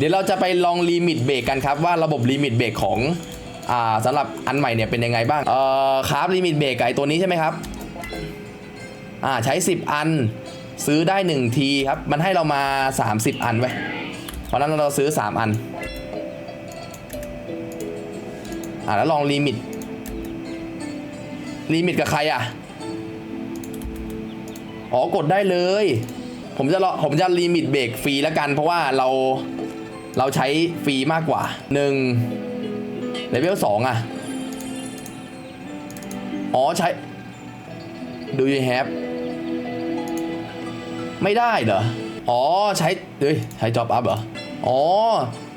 เดี๋ยวเราจะไปลองลิมิตเบรกกันครับว่าระบบลิมิตเบรกของอ่าสำหรับอันใหม่เนี่ยเป็นยังไงบ้างเอ่อครับลิมิตเบรกไอตัวนี้ใช่ไหมครับอ่าใช้ 10 อันซื้อได้ 1 ทีครับ มันให้เรามา 30 อันไว้เพราะนั้นเราซื้อ 3 อันอ่าแล้วลองลิมิตลิมิตกับใครอะอ๋อกดได้เลย ผมจะผมจะลิมิตเบรกฟรีแล้วกัน เพราะว่าเรา เราใช้ฟรีมากกว่า1เลเวล2อะ อ๋อใช้ Do you have ไม่ได้เหรอ อ๋อใช้เฮ้ยใช้ job up เหรอ อ๋อ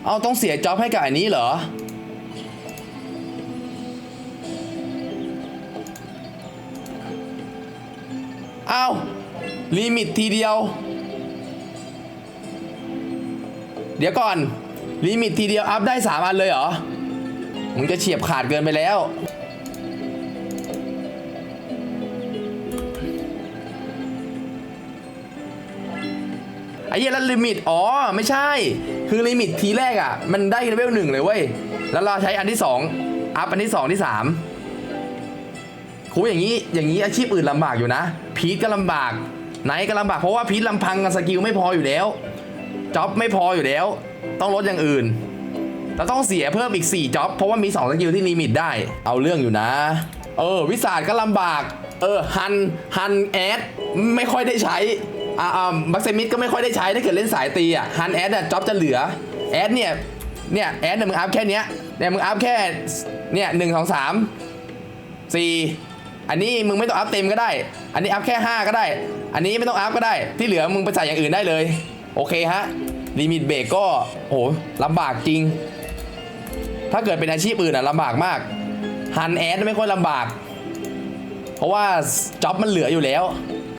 เอาต้องเสีย job ให้กับอันนี้เหรออ้าวลิมิตทีเดียว ดี๋ยวก่อน ลิมิตทีเดียวอัพได้ 3 อันเลยเหรอมึงจะเฉียบขาดเกินไปแล้ว ไอ้เหี้ยแล้วลิมิต อ๋อ ไม่ใช่ คือลิมิตทีแรกอะ มันได้เลเวลหนึ่งเลยเว้ย แล้วเราใช้อันที่สองอัพอันที่สองที่สามคูอย่างนี้ อย่างนี้อาชีพอื่นลำบากอยู่นะ พีทก็ลำบาก ไหนก็ลำบาก เพราะว่าพีทลำพังกับสกิลไม่พออยู่แล้ว จ็อบไม่พออยู่แล้ว ต้องลดอย่างอื่นเราต้องเสียเพิ่มอีก 4จ็อบเพราะว่ามี 2 สกิลที่ลิมิตได้ เอาเรื่องอยู่นะ เออ วิสาดก็ลำบาก เออ ฮัน ฮันแอด ไม่ค่อยได้ใช้ อ่าอ่าบักเซมิดก็ไม่ค่อยได้ใช้ถ้าเกิดเล่นสายตีอะ ฮันแอดอะจ็อบจะเหลือ แอดเนี่ย เนี่ย แอดเนี่ยมึงอัพแค่เนี้ย เนี่ยมึงอัพแค่ เนี่ยหนึ่งสองสามสี่อันนี้มึงไม่ต้องอัพเต็มก็ได้ อันนี้อัพแค่ 5 ก็ได้ อันนี้ไม่ต้องอัพก็ได้ ที่เหลือมึงไปใส่อย่างอื่นได้เลย โอเคฮะลิมิตเบรกก็โหลำบากจริง ถ้าเกิดเป็นอาชีพอื่นอะลำบากมากฮันแอดไม่ค่อยลำบาก เพราะว่าจ็อบมันเหลืออยู่แล้ว